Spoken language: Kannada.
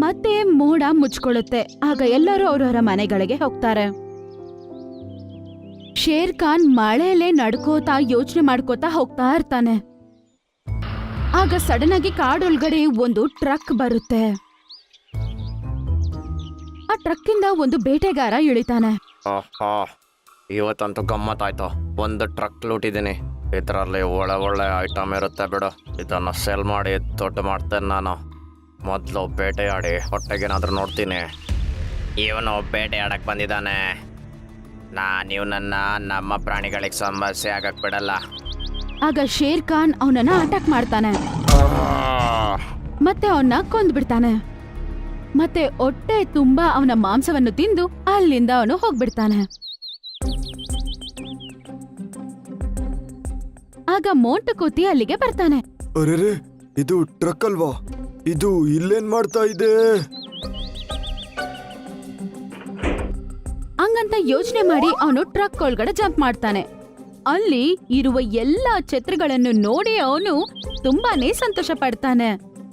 ಮತ್ತೆ ಮೋಡ ಮುಚ್ಕೊಳ್ಳುತ್ತೆ. ಆಗ ಎಲ್ಲರೂ ಅವರವರ ಮನೆಗಳಿಗೆ ಹೋಗ್ತಾರೆ. ಶೇರ್ ಖಾನ್ ಮಳೆಯಲ್ಲೇ ನಡ್ಕೋತಾ ಯೋಚನೆ ಮಾಡ್ಕೋತಾ ಹೋಗ್ತಾ ಇರ್ತಾನೆ. ಆಗ ಸಡನ್ ಆಗಿ ಕಾಡೊಳಗಡೆ ಒಂದು ಟ್ರಕ್ ಬರುತ್ತೆ. ಆ ಟ್ರಕ್ ಇಂದ ಒಂದು ಬೇಟೆಗಾರ ಇಳಿತಾನೆ. ಆಹಾ, ಇವತ್ತಂತೂ ಗಮ್ಮತ್ತಾಯ್ತು. ಒಂದು ಟ್ರಕ್ ಲೂಟಿದ್ದೀನಿ ಇದರಲ್ಲಿ ಒಳ್ಳೆ ಒಳ್ಳೆ ಐಟಮ್ ಇರುತ್ತೆ ಬಿಡು. ಇದನ್ನು ಸೆಲ್ ಮಾಡಿ ದೊಡ್ಡ ಮಾಡ್ತೇನೆ ನಾನು. ಮೊದಲು ಬೇಟೆಯಾಡಿ ಹೊಟ್ಟೆಗೇನಾದ್ರೂ ನೋಡ್ತೀನಿ. ಇವನು ಬೇಟೆಯಾಡಕ್ಕೆ ಬಂದಿದ್ದಾನೆ. ನೀವು ನನ್ನ ನಮ್ಮ ಪ್ರಾಣಿಗಳಿಗೆ ಸಮಸ್ಯೆ ಆಗಕ್ಕೆ ಬಿಡಲ್ಲ. ಆಗ ಶೇರ್ ಖಾನ್ ಅವನನ್ನ ಅಟ್ಯಾಕ್ ಮಾಡ್ತಾನೆ. ಮತ್ತೆ ಅವನ್ನ ಕೊಂದ್ಬಿಡ್ತಾನೆ ಮತ್ತೆ ಹೊಟ್ಟೆ ತುಂಬಾ ಅವನ ಮಾಂಸವನ್ನು ತಿಂದು ಅಲ್ಲಿಂದ ಅವನು ಹೋಗ್ಬಿಡ್ತಾನೆ. ಆಗ ಮೋಂಟು ಕೂತಿ ಅಲ್ಲಿಗೆ ಬರ್ತಾನೆ. ಅರೆರೆ ಇದು ಟ್ರಕ್ ಅಲ್ವಾ? ಇದು ಇಲ್ಲೇನ್ ಮಾಡ್ತಾ ಇದೆ? ಹಂಗಂತ ಯೋಚನೆ ಮಾಡಿ ಅವನು ಟ್ರಕ್ ಒಳಗಡೆ ಜಂಪ್ ಮಾಡ್ತಾನೆ. ಅಲ್ಲಿ ಇರುವ ಎಲ್ಲಾ ಛತ್ರಗಳನ್ನು ನೋಡಿ ಅವನು ತುಂಬಾನೇ ಸಂತೋಷ ಪಡ್ತಾನೆ.